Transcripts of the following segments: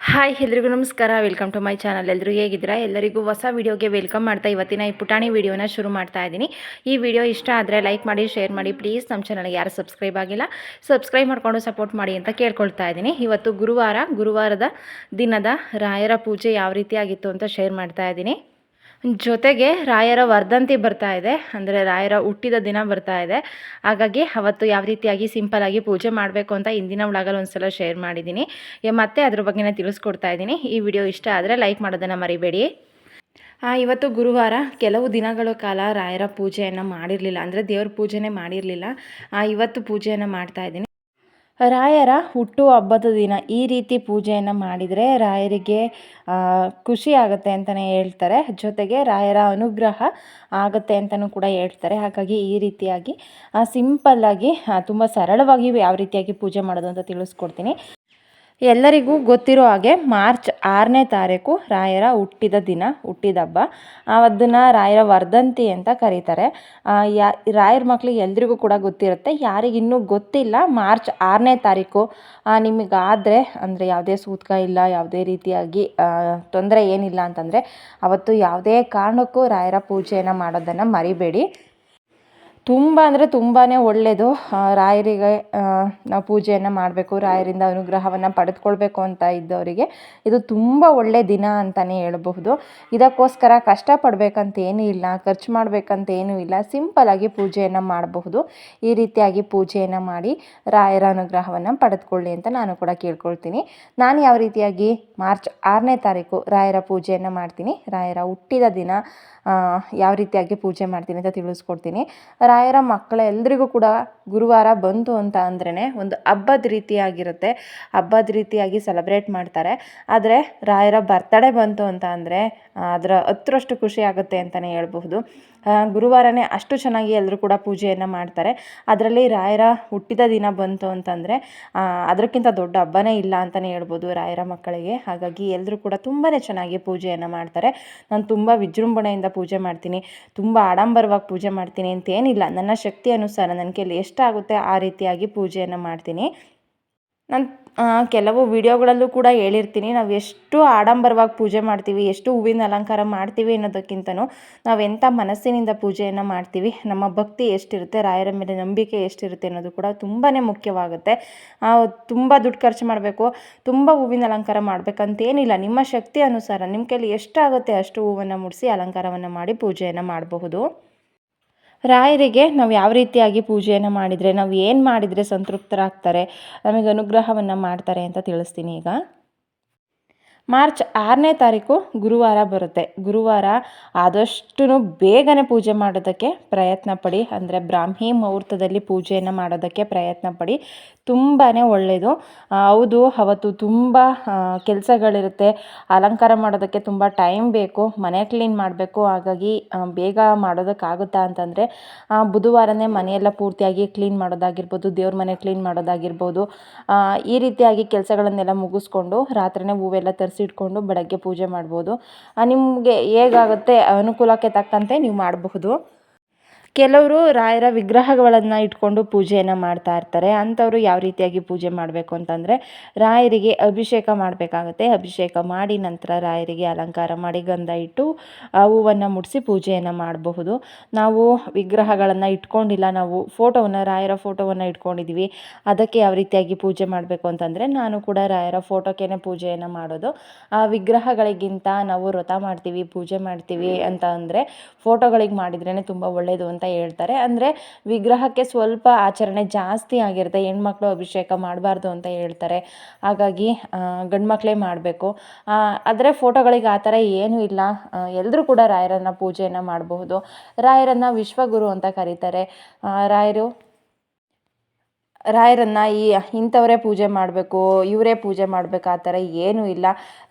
Hi, ಎಲ್ರಿಗೂ ನಮಸ್ಕಾರ. Welcome to my channel ಎಲ್ಲರೂ ಹೇಗಿದ್ದೀರಾ? ಎಲ್ಲರಿಗೂ ಹೊಸ ವಿಡಿಯೋಗೆ ವೆಲ್ಕಮ್ ಮಾಡ್ತಾ ಇವತ್ತಿನ ಈ ಪುಟಾಣಿ ವಿಡಿಯೋನ ಶುರು ಮಾಡ್ತಾ ಇದ್ದೀನಿ. ಈ ವಿಡಿಯೋ ಇಷ್ಟ ಆದರೆ ಲೈಕ್ ಮಾಡಿ ಶೇರ್ ಮಾಡಿ. ಪ್ಲೀಸ್ ನಮ್ಮ ಚಾನಲ್ಗೆ ಯಾರು ಸಬ್ಸ್ಕ್ರೈಬ್ ಆಗಿಲ್ಲ ಸಬ್ಸ್ಕ್ರೈಬ್ ಮಾಡಿಕೊಂಡು ಸಪೋರ್ಟ್ ಮಾಡಿ ಅಂತ ಕೇಳ್ಕೊಳ್ತಾ ಇದ್ದೀನಿ. ಇವತ್ತು ಗುರುವಾರ, ಗುರುವಾರದ ದಿನದ ರಾಯರ ಪೂಜೆ ಯಾವ ರೀತಿ ಆಗಿತ್ತು ಅಂತ ಶೇರ್ ಮಾಡ್ತಾ ಇದ್ದೀನಿ. ಜೊತೆಗೆ ರಾಯರ ವರ್ಧಂತಿ ಬರ್ತಾ ಇದೆ. ಅಂದರೆ ರಾಯರ ಹುಟ್ಟಿದ ದಿನ ಬರ್ತಾ ಇದೆ. ಹಾಗಾಗಿ ಅವತ್ತು ಯಾವ ರೀತಿಯಾಗಿ ಸಿಂಪಲ್ ಆಗಿ ಪೂಜೆ ಮಾಡಬೇಕು ಅಂತ ಇಂದಿನ ಒಳಗಲ್ಲಿ ಒಂದ್ಸಲ ಶೇರ್ ಮಾಡಿದ್ದೀನಿ. ಮತ್ತೆ ಅದ್ರ ಬಗ್ಗೆನೇ ತಿಳಿಸ್ಕೊಡ್ತಾ ಇದ್ದೀನಿ. ಈ ವಿಡಿಯೋ ಇಷ್ಟ ಆದರೆ ಲೈಕ್ ಮಾಡೋದನ್ನು ಮರಿಬೇಡಿ. ಇವತ್ತು ಗುರುವಾರ ಕೆಲವು ದಿನಗಳ ಕಾಲ ರಾಯರ ಪೂಜೆಯನ್ನು ಮಾಡಿರಲಿಲ್ಲ. ಅಂದರೆ ದೇವ್ರ ಪೂಜೆನೇ ಮಾಡಿರಲಿಲ್ಲ. ಇವತ್ತು ಪೂಜೆಯನ್ನು ಮಾಡ್ತಾ ಇದ್ದೀನಿ. ರಾಯರ ಹುಟ್ಟು ಹಬ್ಬದ ದಿನ ಈ ರೀತಿ ಪೂಜೆಯನ್ನು ಮಾಡಿದರೆ ರಾಯರಿಗೆ ಖುಷಿ ಆಗುತ್ತೆ ಅಂತಲೇ ಹೇಳ್ತಾರೆ. ಜೊತೆಗೆ ರಾಯರ ಅನುಗ್ರಹ ಆಗುತ್ತೆ ಅಂತಲೂ ಕೂಡ ಹೇಳ್ತಾರೆ. ಹಾಗಾಗಿ ಈ ರೀತಿಯಾಗಿ ಸಿಂಪಲ್ಲಾಗಿ ತುಂಬ ಸರಳವಾಗಿ ಯಾವ ರೀತಿಯಾಗಿ ಪೂಜೆ ಮಾಡೋದು ಅಂತ ತಿಳಿಸ್ಕೊಡ್ತೀನಿ. ಎಲ್ಲರಿಗೂ ಗೊತ್ತಿರೋ ಹಾಗೆ ಮಾರ್ಚ್ ಆರನೇ ತಾರೀಕು ರಾಯರ ಹುಟ್ಟಿದ ದಿನ, ಹುಟ್ಟಿದ ಹಬ್ಬ. ಅದನ್ನು ರಾಯರ ವರ್ಧಂತಿ ಅಂತ ಕರೀತಾರೆ. ರಾಯರ ಮಕ್ಳಿಗೆ ಎಲ್ರಿಗೂ ಕೂಡ ಗೊತ್ತಿರುತ್ತೆ. ಯಾರಿಗಿನ್ನೂ ಗೊತ್ತಿಲ್ಲ ಮಾರ್ಚ್ ಆರನೇ ತಾರೀಕು. ನಿಮಗಾದರೆ ಅಂದರೆ ಯಾವುದೇ ಸೂತ್ಕ ಇಲ್ಲ, ಯಾವುದೇ ರೀತಿಯಾಗಿ ತೊಂದರೆ ಏನಿಲ್ಲ ಅಂತಂದರೆ ಅವತ್ತು ಯಾವುದೇ ಕಾರಣಕ್ಕೂ ರಾಯರ ಪೂಜೆಯನ್ನು ಮಾಡೋದನ್ನು ಮರಿಬೇಡಿ. ತುಂಬ ಅಂದರೆ ತುಂಬಾ ಒಳ್ಳೆಯದು ರಾಯರಿಗೆ ನಾವು ಪೂಜೆಯನ್ನು ಮಾಡಬೇಕು, ರಾಯರಿಂದ ಅನುಗ್ರಹವನ್ನು ಪಡೆದುಕೊಳ್ಬೇಕು ಅಂತ ಇದ್ದವರಿಗೆ ಇದು ತುಂಬ ಒಳ್ಳೆಯ ದಿನ ಅಂತಲೇ ಹೇಳಬಹುದು. ಇದಕ್ಕೋಸ್ಕರ ಕಷ್ಟಪಡಬೇಕಂತ ಏನೂ ಇಲ್ಲ, ಖರ್ಚು ಮಾಡಬೇಕಂತ ಏನೂ ಇಲ್ಲ ಸಿಂಪಲಾಗಿ ಪೂಜೆಯನ್ನು ಮಾಡಬಹುದು. ಈ ರೀತಿಯಾಗಿ ಪೂಜೆಯನ್ನು ಮಾಡಿ ರಾಯರ ಅನುಗ್ರಹವನ್ನು ಪಡೆದುಕೊಳ್ಳಿ ಅಂತ ನಾನು ಕೂಡ ಕೇಳ್ಕೊಳ್ತೀನಿ. ನಾನು ಯಾವ ರೀತಿಯಾಗಿ ಮಾರ್ಚ್ ಆರನೇ ತಾರೀಕು ರಾಯರ ಪೂಜೆಯನ್ನು ಮಾಡ್ತೀನಿ, ರಾಯರ ಹುಟ್ಟಿದ ದಿನ ಯಾವ ರೀತಿಯಾಗಿ ಪೂಜೆ ಮಾಡ್ತೀನಿ ಅಂತ ತಿಳಿಸ್ಕೊಡ್ತೀನಿ. ರಾಯರ ಮಕ್ಕಳ ಎಲ್ರಿಗೂ ಕೂಡ ಗುರುವಾರ ಬಂತು ಅಂತ ಅಂದ್ರೇ ಒಂದು ಹಬ್ಬದ ರೀತಿಯಾಗಿರುತ್ತೆ. ಹಬ್ಬದ ರೀತಿಯಾಗಿ ಸೆಲೆಬ್ರೇಟ್ ಮಾಡ್ತಾರೆ. ಆದರೆ ರಾಯರ ಬರ್ತಡೇ ಬಂತು ಅಂತ ಅಂದರೆ ಅದರ ಹತ್ತರಷ್ಟು ಖುಷಿ ಆಗುತ್ತೆ ಅಂತಲೇ ಹೇಳ್ಬಹುದು. ಗುರುವಾರನೇ ಅಷ್ಟು ಚೆನ್ನಾಗಿ ಎಲ್ಲರೂ ಕೂಡ ಪೂಜೆಯನ್ನು ಮಾಡ್ತಾರೆ. ಅದರಲ್ಲಿ ರಾಯರ ಹುಟ್ಟಿದ ದಿನ ಬಂತು ಅಂತಂದರೆ ಅದಕ್ಕಿಂತ ದೊಡ್ಡ ಹಬ್ಬನೇ ಇಲ್ಲ ಅಂತಲೇ ಹೇಳ್ಬೋದು ರಾಯರ ಮಕ್ಕಳಿಗೆ. ಹಾಗಾಗಿ ಎಲ್ಲರೂ ಕೂಡ ತುಂಬಾ ಚೆನ್ನಾಗಿ ಪೂಜೆಯನ್ನು ಮಾಡ್ತಾರೆ. ನಾನು ತುಂಬ ವಿಜೃಂಭಣೆಯಿಂದ ಪೂಜೆ ಮಾಡ್ತೀನಿ. ತುಂಬ ಆಡಂಬರವಾಗಿ ಪೂಜೆ ಮಾಡ್ತೀನಿ ಅಂತೇನಿಲ್ಲ ನನ್ನ ಶಕ್ತಿ ಅನುಸಾರ ನನ್ನ ಕೈಲಿ ಎಷ್ಟಾಗುತ್ತೆ ಆ ರೀತಿಯಾಗಿ ಪೂಜೆಯನ್ನು ಮಾಡ್ತೀನಿ. ನಾನು ಕೆಲವು ವಿಡಿಯೋಗಳಲ್ಲೂ ಕೂಡ ಹೇಳಿರ್ತೀನಿ, ನಾವು ಎಷ್ಟು ಆಡಂಬರವಾಗಿ ಪೂಜೆ ಮಾಡ್ತೀವಿ, ಎಷ್ಟು ಹೂವಿನ ಅಲಂಕಾರ ಮಾಡ್ತೀವಿ ಅನ್ನೋದಕ್ಕಿಂತನೂ ನಾವು ಎಂಥ ಮನಸ್ಸಿನಿಂದ ಪೂಜೆಯನ್ನು ಮಾಡ್ತೀವಿ, ನಮ್ಮ ಭಕ್ತಿ ಎಷ್ಟಿರುತ್ತೆ, ರಾಯರ ಮೇಲೆ ನಂಬಿಕೆ ಎಷ್ಟಿರುತ್ತೆ ಅನ್ನೋದು ಕೂಡ ತುಂಬಾ ಮುಖ್ಯವಾಗುತ್ತೆ. ತುಂಬ ದುಡ್ಡು ಖರ್ಚು ಮಾಡಬೇಕು, ತುಂಬ ಹೂವಿನ ಅಲಂಕಾರ ಮಾಡಬೇಕಂತೇನಿಲ್ಲ, ನಿಮ್ಮ ಶಕ್ತಿ ಅನುಸಾರ ನಿಮ್ಮ ಕೈಲಿ ಎಷ್ಟಾಗುತ್ತೆ ಅಷ್ಟು ಹೂವನ್ನು ಮುಡಿಸಿ ಅಲಂಕಾರವನ್ನು ಮಾಡಿ ಪೂಜೆಯನ್ನು ಮಾಡಬಹುದು. ರಾಯರಿಗೆ ನಾವು ಯಾವ ರೀತಿಯಾಗಿ ಪೂಜೆಯನ್ನು ಮಾಡಿದರೆ, ನಾವು ಏನು ಮಾಡಿದರೆ ಸಂತೃಪ್ತರಾಗ್ತಾರೆ, ನಮಗೆ ಅನುಗ್ರಹವನ್ನು ಮಾಡ್ತಾರೆ ಅಂತ ತಿಳಿಸ್ತೀನಿ ಈಗ. ಮಾರ್ಚ್ ಆರನೇ ತಾರೀಕು ಗುರುವಾರ ಬರುತ್ತೆ. ಗುರುವಾರ ಆದಷ್ಟು ಬೇಗನೆ ಪೂಜೆ ಮಾಡೋದಕ್ಕೆ ಪ್ರಯತ್ನ ಪಡಿ. ಅಂದರೆ ಬ್ರಾಹ್ಮಿ ಮುಹೂರ್ತದಲ್ಲಿ ಪೂಜೆಯನ್ನು ಮಾಡೋದಕ್ಕೆ ಪ್ರಯತ್ನ ಪಡಿ. ತುಂಬಾ ಒಳ್ಳೆಯದು ಹೌದು, ಅವತ್ತು ತುಂಬ ಕೆಲಸಗಳಿರುತ್ತೆ. ಅಲಂಕಾರ ಮಾಡೋದಕ್ಕೆ ತುಂಬ ಟೈಮ್ ಬೇಕು. ಮನೆ ಕ್ಲೀನ್ ಮಾಡಬೇಕು. ಹಾಗಾಗಿ ಬೇಗ ಮಾಡೋದಕ್ಕಾಗುತ್ತಾ ಅಂತಂದರೆ ಬುಧವಾರನೇ ಮನೆಯೆಲ್ಲ ಪೂರ್ತಿಯಾಗಿ ಕ್ಲೀನ್ ಮಾಡೋದಾಗಿರ್ಬೋದು, ದೇವ್ರ ಮನೆ ಕ್ಲೀನ್ ಮಾಡೋದಾಗಿರ್ಬೋದು ಈ ರೀತಿಯಾಗಿ ಕೆಲಸಗಳನ್ನೆಲ್ಲ ಮುಗಿಸ್ಕೊಂಡು ರಾತ್ರಿನೇ ಹೂವೆಲ್ಲ ತರಿಸಿಟ್ಕೊಂಡು ಬೆಳಗ್ಗೆ ಪೂಜೆ ಮಾಡ್ಬೋದು. ನಿಮಗೆ ಹೇಗಾಗುತ್ತೆ ಅನುಕೂಲಕ್ಕೆ ತಕ್ಕಂತೆ ನೀವು ಮಾಡಬಹುದು. ಕೆಲವರು ರಾಯರ ವಿಗ್ರಹಗಳನ್ನು ಇಟ್ಕೊಂಡು ಪೂಜೆಯನ್ನು ಮಾಡ್ತಾ ಇರ್ತಾರೆ. ಅಂಥವ್ರು ಯಾವ ರೀತಿಯಾಗಿ ಪೂಜೆ ಮಾಡಬೇಕು ಅಂತಂದರೆ ರಾಯರಿಗೆ ಅಭಿಷೇಕ ಮಾಡಬೇಕಾಗುತ್ತೆ. ಅಭಿಷೇಕ ಮಾಡಿ ನಂತರ ರಾಯರಿಗೆ ಅಲಂಕಾರ ಮಾಡಿ ಗಂಧ ಇಟ್ಟು ಹೂವನ್ನು ಮುಡಿಸಿ ಪೂಜೆಯನ್ನು ಮಾಡಬಹುದು. ನಾವು ವಿಗ್ರಹಗಳನ್ನು ಇಟ್ಕೊಂಡಿಲ್ಲ, ನಾವು ಫೋಟೋವನ್ನು, ರಾಯರ ಫೋಟೋವನ್ನು ಇಟ್ಕೊಂಡಿದ್ದೀವಿ ಅದಕ್ಕೆ ಯಾವ ರೀತಿಯಾಗಿ ಪೂಜೆ ಮಾಡಬೇಕು ಅಂತಂದರೆ ನಾನು ಕೂಡ ರಾಯರ ಫೋಟೋಕ್ಕೇ ಪೂಜೆಯನ್ನು ಮಾಡೋದು. ಆ ವಿಗ್ರಹಗಳಿಗಿಂತ ನಾವು ವ್ರತ ಮಾಡ್ತೀವಿ, ಪೂಜೆ ಮಾಡ್ತೀವಿ ಅಂತ ಅಂದರೆ ಫೋಟೋಗಳಿಗೆ ಮಾಡಿದ್ರೇ ತುಂಬ ಒಳ್ಳೆಯದು ಅಂತ ಹೇಳ್ತಾರೆ. ಅಂದರೆ ವಿಗ್ರಹಕ್ಕೆ ಸ್ವಲ್ಪ ಆಚರಣೆ ಜಾಸ್ತಿ ಆಗಿರುತ್ತೆ. ಹೆಣ್ಮಕ್ಳು ಅಭಿಷೇಕ ಮಾಡಬಾರ್ದು ಅಂತ ಹೇಳ್ತಾರೆ. ಹಾಗಾಗಿ ಗಂಡು ಮಕ್ಕಳೇ ಮಾಡಬೇಕು. ಆದರೆ ಫೋಟೋಗಳಿಗೆ ಆ ಥರ ಏನೂ ಇಲ್ಲ. ಎಲ್ಲರೂ ಕೂಡ ರಾಯರನ್ನು ಪೂಜೆಯನ್ನು ಮಾಡಬಹುದು. ರಾಯರನ್ನು ವಿಶ್ವಗುರು ಅಂತ ಕರೀತಾರೆ. ರಾಯರು ರಾಯರನ್ನು ಈ ಇಂಥವರೇ ಪೂಜೆ ಮಾಡಬೇಕು, ಇವರೇ ಪೂಜೆ ಮಾಡಬೇಕು, ಆ ಥರ ಏನೂ ಇಲ್ಲ.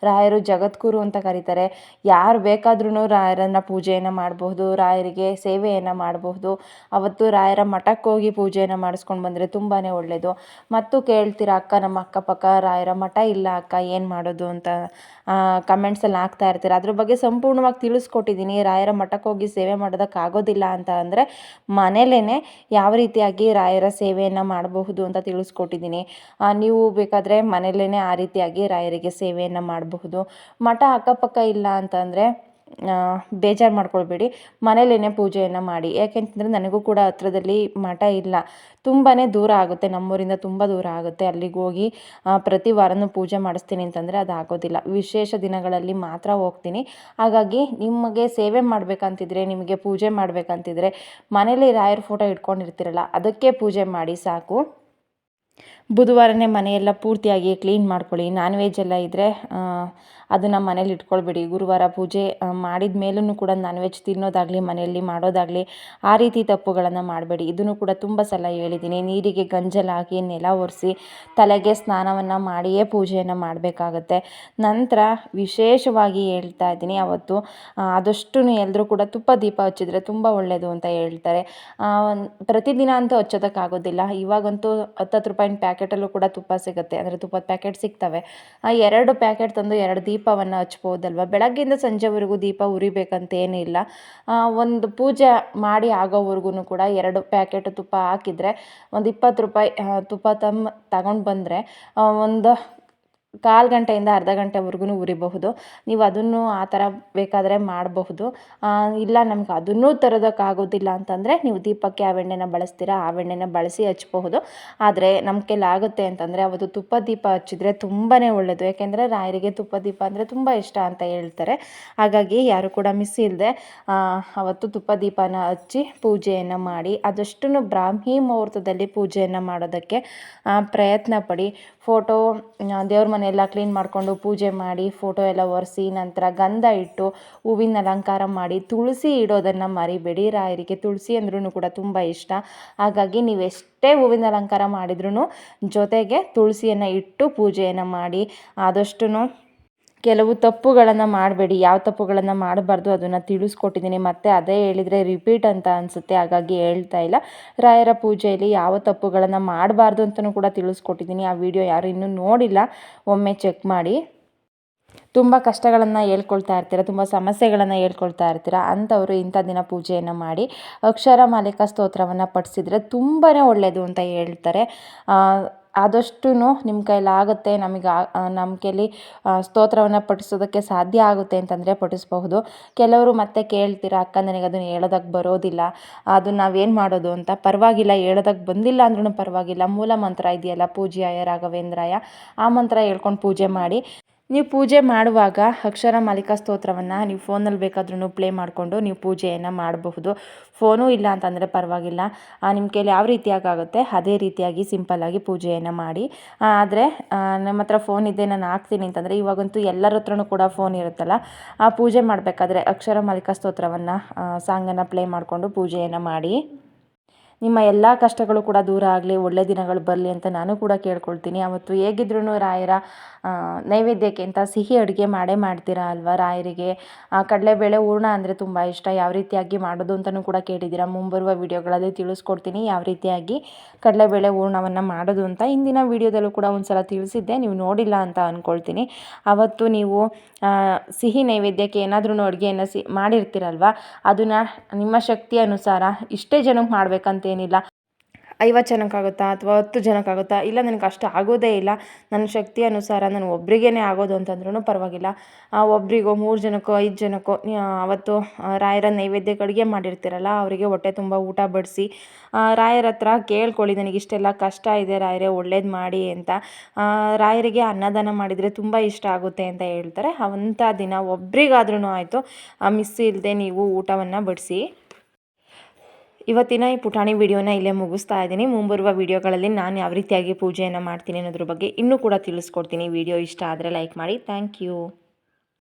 ರಾಯರು ಜಗದ್ಗುರು ಅಂತ ಕರೀತಾರೆ. ಯಾರು ಬೇಕಾದ್ರೂ ರಾಯರನ್ನು ಪೂಜೆಯನ್ನು ಮಾಡಬಹುದು, ರಾಯರಿಗೆ ಸೇವೆಯನ್ನು ಮಾಡಬಹುದು. ಅವತ್ತು ರಾಯರ ಮಠಕ್ಕೆ ಹೋಗಿ ಪೂಜೆಯನ್ನು ಮಾಡಿಸ್ಕೊಂಡು ಬಂದರೆ ತುಂಬಾ ಒಳ್ಳೆಯದು. ಮತ್ತು ಕೇಳ್ತೀರಾ, ಅಕ್ಕ, ನಮ್ಮ ಅಕ್ಕಪಕ್ಕ ರಾಯರ ಮಠ ಇಲ್ಲ ಅಕ್ಕ, ಏನು ಮಾಡೋದು ಅಂತ ಕಮೆಂಟ್ಸಲ್ಲಿ ಹಾಕ್ತಾ ಇರ್ತೀರ? ಅದ್ರ ಬಗ್ಗೆ ಸಂಪೂರ್ಣವಾಗಿ ತಿಳಿಸ್ಕೊಟ್ಟಿದ್ದೀನಿ. ರಾಯರ ಮಠಕ್ಕೆ ಹೋಗಿ ಸೇವೆ ಮಾಡೋದಕ್ಕಾಗೋದಿಲ್ಲ ಅಂತ ಅಂದರೆ ಮನೇಲೇ ಯಾವ ರೀತಿಯಾಗಿ ರಾಯರ ಸೇವೆಯನ್ನು ಮಾಡ್ಬೋದು ಮಾಡಬಹುದು ಅಂತ ತಿಳಿಸ್ಕೊಟ್ಟಿದ್ದೀನಿ. ನೀವು ಬೇಕಾದರೆ ಮನೆಯಲ್ಲೇ ಆ ರೀತಿಯಾಗಿ ರಾಯರಿಗೆ ಸೇವೆಯನ್ನು ಮಾಡಬಹುದು. ಮಠ ಅಕ್ಕಪಕ್ಕ ಇಲ್ಲ ಅಂತಂದರೆ ಬೇಜಾರು ಮಾಡ್ಕೊಳ್ಬೇಡಿ. ಮನೇಲೇ ಪೂಜೆಯನ್ನು ಮಾಡಿ. ಯಾಕೆಂತಂದರೆ ನನಗೂ ಕೂಡ ಹತ್ರದಲ್ಲಿ ಮಠ ಇಲ್ಲ. ತುಂಬಾ ದೂರ ಆಗುತ್ತೆ. ನಮ್ಮೂರಿಂದ ತುಂಬ ದೂರ ಆಗುತ್ತೆ. ಅಲ್ಲಿಗೆ ಹೋಗಿ ಪ್ರತಿ ವಾರನೂ ಪೂಜೆ ಮಾಡಿಸ್ತೀನಿ ಅಂತಂದರೆ ಅದು ಆಗೋದಿಲ್ಲ ವಿಶೇಷ ದಿನಗಳಲ್ಲಿ ಮಾತ್ರ ಹೋಗ್ತೀನಿ. ಹಾಗಾಗಿ ನಿಮಗೆ ಸೇವೆ ಮಾಡಬೇಕಂತಿದ್ರೆ, ನಿಮಗೆ ಪೂಜೆ ಮಾಡಬೇಕಂತಿದ್ರೆ ಮನೇಲಿ ರಾಯರ ಫೋಟೋ ಇಟ್ಕೊಂಡಿರ್ತೀರಲ್ಲ, ಅದಕ್ಕೆ ಪೂಜೆ ಮಾಡಿ ಸಾಕು. ಬುಧವಾರನೇ ಮನೆಯೆಲ್ಲ ಪೂರ್ತಿಯಾಗಿ ಕ್ಲೀನ್ ಮಾಡ್ಕೊಳ್ಳಿ. ನಾನ್ ವೆಜ್ ಎಲ್ಲ ಇದ್ದರೆ ಅದನ್ನು ಮನೇಲಿ ಇಟ್ಕೊಳ್ಬೇಡಿ. ಗುರುವಾರ ಪೂಜೆ ಮಾಡಿದ ಮೇಲೂ ಕೂಡ ನಾನ್ ವೆಜ್ ತಿನ್ನೋದಾಗಲಿ, ಮನೆಯಲ್ಲಿ ಮಾಡೋದಾಗಲಿ, ಆ ರೀತಿ ತಪ್ಪುಗಳನ್ನು ಮಾಡಬೇಡಿ. ಇದನ್ನು ಕೂಡ ತುಂಬ ಸಲ ಹೇಳಿದ್ದೀನಿ. ನೀರಿಗೆ ಗಂಜಲ ಹಾಕಿ, ನೆಲ ಒರೆಸಿ, ತಲೆಗೆ ಸ್ನಾನವನ್ನು ಮಾಡಿಯೇ ಪೂಜೆಯನ್ನು ಮಾಡಬೇಕಾಗತ್ತೆ. ನಂತರ ವಿಶೇಷವಾಗಿ ಹೇಳ್ತಾ ಇದ್ದೀನಿ, ಅವತ್ತು ಆದಷ್ಟು ಎಲ್ಲರೂ ಕೂಡ ತುಪ್ಪ ದೀಪ ಹಚ್ಚಿದ್ರೆ ತುಂಬ ಒಳ್ಳೆಯದು ಅಂತ ಹೇಳ್ತಾರೆ. ಪ್ರತಿದಿನ ಅಂತೂ ಹಚ್ಚೋದಕ್ಕಾಗೋದಿಲ್ಲ. ಇವಾಗಂತೂ ಹತ್ತತ್ತು ರೂಪಾಯಿನ ಪ್ಯಾಕೆಟಲ್ಲೂ ಕೂಡ ತುಪ್ಪ ಸಿಗುತ್ತೆ. ಅಂದರೆ ತುಪ್ಪದ ಪ್ಯಾಕೆಟ್ ಸಿಗ್ತವೆ. ಆ ಎರಡು ಪ್ಯಾಕೆಟ್ ತಂದು ಎರಡು ದೀಪವನ್ನು ಹಚ್ಬೋದಲ್ವ? ಬೆಳಗ್ಗೆಯಿಂದ ಸಂಜೆವರೆಗೂ ದೀಪ ಉರಿಬೇಕಂತ ಆ, ಒಂದು ಪೂಜೆ ಮಾಡಿ ಆಗೋವರೆಗೂ ಕೂಡ ಎರಡು ಪ್ಯಾಕೆಟ್ ತುಪ್ಪ ಹಾಕಿದರೆ ಒಂದು ಇಪ್ಪತ್ತು ರೂಪಾಯಿ ತುಪ್ಪ ತಮ್ಮ ತಗೊಂಡು ಬಂದರೆ ಒಂದು ಕಾಲು ಗಂಟೆಯಿಂದ ಅರ್ಧ ಗಂಟೆವರೆಗೂ ಉರಿಬಹುದು. ನೀವು ಅದನ್ನು ಆ ಥರ ಬೇಕಾದರೆ ಮಾಡಬಹುದು. ಇಲ್ಲ ನಮ್ಗೆ ಅದನ್ನೂ ತರೋದಕ್ಕಾಗೋದಿಲ್ಲ ಅಂತಂದರೆ ನೀವು ದೀಪಕ್ಕೆ ಆ ಎಣ್ಣೆನ ಬಳಸ್ತೀರಾ, ಆ ಎಣ್ಣೆನ ಬಳಸಿ ಹಚ್ಬಹುದು ಆದರೆ ನಮ್ಮ ಕೈಲಾಗುತ್ತೆ ಅಂತಂದರೆ ಅವತ್ತು ತುಪ್ಪ ದೀಪ ಹಚ್ಚಿದ್ರೆ ತುಂಬಾ ಒಳ್ಳೆಯದು ಯಾಕೆಂದರೆ ರಾಯರಿಗೆ ತುಪ್ಪ ದೀಪ ಅಂದರೆ ತುಂಬ ಇಷ್ಟ ಅಂತ ಹೇಳ್ತಾರೆ. ಹಾಗಾಗಿ ಯಾರು ಕೂಡ ಮಿಸ್ ಇಲ್ಲದೆ ಅವತ್ತು ತುಪ್ಪ ದೀಪನ ಹಚ್ಚಿ ಪೂಜೆಯನ್ನು ಮಾಡಿ ಅದಷ್ಟು ಬ್ರಾಹ್ಮಿ ಮುಹೂರ್ತದಲ್ಲಿ ಪೂಜೆಯನ್ನು ಮಾಡೋದಕ್ಕೆ ಪ್ರಯತ್ನ ಪಡಿ. ಫೋಟೋ ದೇವ್ರ ಮನೆಯೆಲ್ಲ ಕ್ಲೀನ್ ಮಾಡಿಕೊಂಡು ಪೂಜೆ ಮಾಡಿ ಫೋಟೋ ಎಲ್ಲ ಒರೆಸಿ, ನಂತರ ಗಂಧ ಇಟ್ಟು ಹೂವಿನ ಅಲಂಕಾರ ಮಾಡಿ ತುಳಸಿ ಇಡೋದನ್ನು ಮರಿಬೇಡಿ. ರಾಯರಿಗೆ ತುಳಸಿ ಅಂದ್ರೂ ಕೂಡ ತುಂಬ ಇಷ್ಟ. ಹಾಗಾಗಿ ನೀವು ಎಷ್ಟೇ ಹೂವಿನ ಅಲಂಕಾರ ಮಾಡಿದ್ರೂ ಜೊತೆಗೆ ತುಳಸಿಯನ್ನು ಇಟ್ಟು ಪೂಜೆಯನ್ನು ಮಾಡಿ ಆದಷ್ಟು ಕೆಲವು ತಪ್ಪುಗಳನ್ನು ಮಾಡಬೇಡಿ, ಯಾವ ತಪ್ಪುಗಳನ್ನು ಮಾಡಬಾರ್ದು ಅದನ್ನು ತಿಳಿಸ್ಕೊಟ್ಟಿದ್ದೀನಿ. ಮತ್ತೆ ಅದೇ ಹೇಳಿದರೆ ರಿಪೀಟ್ ಅಂತ ಅನಿಸುತ್ತೆ, ಹಾಗಾಗಿ ಹೇಳ್ತಾ ಇಲ್ಲ. ರಾಯರ ಪೂಜೆಯಲ್ಲಿ ಯಾವ ತಪ್ಪುಗಳನ್ನು ಮಾಡಬಾರ್ದು ಅಂತಲೂ ಕೂಡ ತಿಳಿಸ್ಕೊಟ್ಟಿದ್ದೀನಿ. ಆ ವಿಡಿಯೋ ಯಾರು ಇನ್ನೂ ನೋಡಿಲ್ಲ, ಒಮ್ಮೆ ಚೆಕ್ ಮಾಡಿ. ತುಂಬ ಕಷ್ಟಗಳನ್ನು ಹೇಳ್ಕೊಳ್ತಾ ಇರ್ತೀರ, ತುಂಬ ಸಮಸ್ಯೆಗಳನ್ನು ಹೇಳ್ಕೊಳ್ತಾ ಇರ್ತೀರ, ಅಂಥವರು ಇಂಥ ದಿನ ಪೂಜೆಯನ್ನು ಮಾಡಿ ಅಕ್ಷರ ಮಾಲಿಕ ಸ್ತೋತ್ರವನ್ನು ಪಠಿಸಿದ್ರೆ ತುಂಬಾ ಒಳ್ಳೆಯದು ಅಂತ ಹೇಳ್ತಾರೆ. ಆದಷ್ಟು ನಿಮ್ಮ ಕೈಲಾಗುತ್ತೆ ನಮಗೆ ನಮ್ಮ ಕೈಲಿ ಸ್ತೋತ್ರವನ್ನು ಪಠಿಸೋದಕ್ಕೆ ಸಾಧ್ಯ ಆಗುತ್ತೆ ಅಂತಂದರೆ ಪಠಿಸಬಹುದು. ಕೆಲವರು ಮತ್ತೆ ಕೇಳ್ತೀರ, ಅಕ್ಕ, ನನಗೆ ಅದನ್ನು ಹೇಳೋದಕ್ಕೆ ಬರೋದಿಲ್ಲ, ಅದು ನಾವೇನು ಮಾಡೋದು? ಅಂತ. ಪರವಾಗಿಲ್ಲ ಹೇಳೋದಕ್ಕೆ ಬಂದಿಲ್ಲ ಅಂದ್ರೂ ಪರವಾಗಿಲ್ಲ. ಮೂಲ ಮಂತ್ರ ಇದೆಯಲ್ಲ ಪೂಜೆಯ ರಾಘವೇಂದ್ರಾಯ. ಆ ಮಂತ್ರ ಹೇಳ್ಕೊಂಡು ಪೂಜೆ ಮಾಡಿ. ನೀವು ಪೂಜೆ ಮಾಡುವಾಗ ಅಕ್ಷರ ಮಾಲಿಕಾ ಸ್ತೋತ್ರವನ್ನು ನೀವು ಫೋನಲ್ಲಿ ಬೇಕಾದ್ರೂ ಪ್ಲೇ ಮಾಡಿಕೊಂಡು ನೀವು ಪೂಜೆಯನ್ನು ಮಾಡಬಹುದು. ಫೋನು ಇಲ್ಲ ಅಂತಂದರೆ ಪರವಾಗಿಲ್ಲ. ನಿಮ್ಮ ಕೈಲಿ ಯಾವ ರೀತಿಯಾಗಿ ಆಗುತ್ತೆ ಅದೇ ರೀತಿಯಾಗಿ ಸಿಂಪಲ್ಲಾಗಿ ಪೂಜೆಯನ್ನು ಮಾಡಿ. ಆದರೆ ನಮ್ಮ ಹತ್ರ ಫೋನ್ ಇದೆ, ನಾನು ಹಾಕ್ತೀನಿ ಅಂತಂದರೆ ಇವಾಗಂತೂ ಎಲ್ಲರ ಹತ್ರನೂ ಕೂಡ ಫೋನ್ ಇರುತ್ತಲ್ಲ. ಆ, ಪೂಜೆ ಮಾಡಬೇಕಾದ್ರೆ ಅಕ್ಷರ ಮಾಲಿಕಾ ಸ್ತೋತ್ರವನ್ನು ಸಾಂಗನ್ನು ಪ್ಲೇ ಮಾಡಿಕೊಂಡು ಪೂಜೆಯನ್ನು ಮಾಡಿ. ನಿಮ್ಮ ಎಲ್ಲ ಕಷ್ಟಗಳು ಕೂಡ ದೂರ ಆಗಲಿ, ಒಳ್ಳೆ ದಿನಗಳು ಬರಲಿ ಅಂತ ನಾನು ಕೂಡ ಕೇಳ್ಕೊಳ್ತೀನಿ. ಅವತ್ತು ಹೇಗಿದ್ರೂ ರಾಯರ ನೈವೇದ್ಯಕ್ಕೆ ಅಂತ ಸಿಹಿ ಅಡುಗೆ ಮಾಡೇ ಮಾಡ್ತೀರಾ ಅಲ್ವಾ ರಾಯರಿಗೆ? ಕಡಲೆಬೇಳೆ ಹೂರ್ಣ ಅಂದರೆ ತುಂಬ ಇಷ್ಟ. ಯಾವ ರೀತಿಯಾಗಿ ಮಾಡೋದು ಅಂತಲೂ ಕೂಡ ಕೇಳಿದ್ದೀರಾ ಮುಂಬರುವ ವಿಡಿಯೋಗಳಲ್ಲಿ ತಿಳಿಸ್ಕೊಡ್ತೀನಿ ಯಾವ ರೀತಿಯಾಗಿ ಕಡಲೆಬೇಳೆ ಹೂರ್ಣವನ್ನು ಮಾಡೋದು ಅಂತ. ಇಂದಿನ ವಿಡಿಯೋದಲ್ಲೂ ಕೂಡ ಒಂದು ಸಲ ತಿಳಿಸಿದ್ದೆ, ನೀವು ನೋಡಿಲ್ಲ ಅಂತ ಅಂದ್ಕೊಳ್ತೀನಿ ಅವತ್ತು ನೀವು ಸಿಹಿ ನೈವೇದ್ಯಕ್ಕೆ ಏನಾದರೂ ಅಡುಗೆಯನ್ನು ಸಿ, ಮಾಡಿರ್ತೀರಲ್ವ? ಅದನ್ನು ನಿಮ್ಮ ಶಕ್ತಿ ಅನುಸಾರ ಇಷ್ಟೇ ಜನಕ್ಕೆ ಮಾಡಬೇಕಂತೇನಿಲ್ಲ ಐವತ್ತು ಜನಕ್ಕಾಗುತ್ತಾ ಅಥವಾ ಹತ್ತು ಜನಕ್ಕಾಗುತ್ತಾ? ಇಲ್ಲ, ನನಗೆ ಅಷ್ಟು ಆಗೋದೇ ಇಲ್ಲ. ನನ್ನ ಶಕ್ತಿ ಅನುಸಾರ ನಾನು ಒಬ್ರಿಗೇ ಆಗೋದು ಅಂತಂದ್ರೂ ಪರವಾಗಿಲ್ಲ. ಒಬ್ರಿಗೋ, ಮೂರು ಜನಕ್ಕೋ, ಐದು ಜನಕ್ಕೋ ಅವತ್ತು ರಾಯರ ನೈವೇದ್ಯಕ್ಕೆ ಅಡುಗೆ ಮಾಡಿರ್ತೀರಲ್ಲ, ಅವರಿಗೆ ಹೊಟ್ಟೆ ತುಂಬ ಊಟ ಬಡಿಸಿ ರಾಯರ ಹತ್ರ ಕೇಳ್ಕೊಳ್ಳಿ, ನನಗೆ ಇಷ್ಟೆಲ್ಲ ಕಷ್ಟ ಇದೆ ರಾಯರೇ, ಒಳ್ಳೇದು ಮಾಡಿ ಅಂತ. ರಾಯರಿಗೆ ಅನ್ನದಾನ ಮಾಡಿದರೆ ತುಂಬ ಇಷ್ಟ ಆಗುತ್ತೆ ಅಂತ ಹೇಳ್ತಾರೆ. ಅಂಥ ದಿನ ಒಬ್ರಿಗಾದ್ರೂ ಆಯಿತು. ಮಿಸ್ ಇಲ್ಲದೆ ನೀವು ಊಟವನ್ನು ಬಡಿಸಿ. ಇವತ್ತಿನ ಈ ಪುಟಾಣಿ ವಿಡಿಯೋನ ಇಲ್ಲೇ ಮುಗಿಸ್ತಾ ಇದ್ದೀನಿ. ಮುಂಬರುವ ವಿಡಿಯೋಗಳಲ್ಲಿ ನಾನು ಯಾವ ರೀತಿಯಾಗಿ ಪೂಜೆಯನ್ನು ಮಾಡ್ತೀನಿ ಅನ್ನೋದ್ರ ಬಗ್ಗೆ ಇನ್ನೂ ಕೂಡ ತಿಳಿಸ್ಕೊಡ್ತೀನಿ. ವಿಡಿಯೋ ಇಷ್ಟ ಆದರೆ ಲೈಕ್ ಮಾಡಿ. Thank you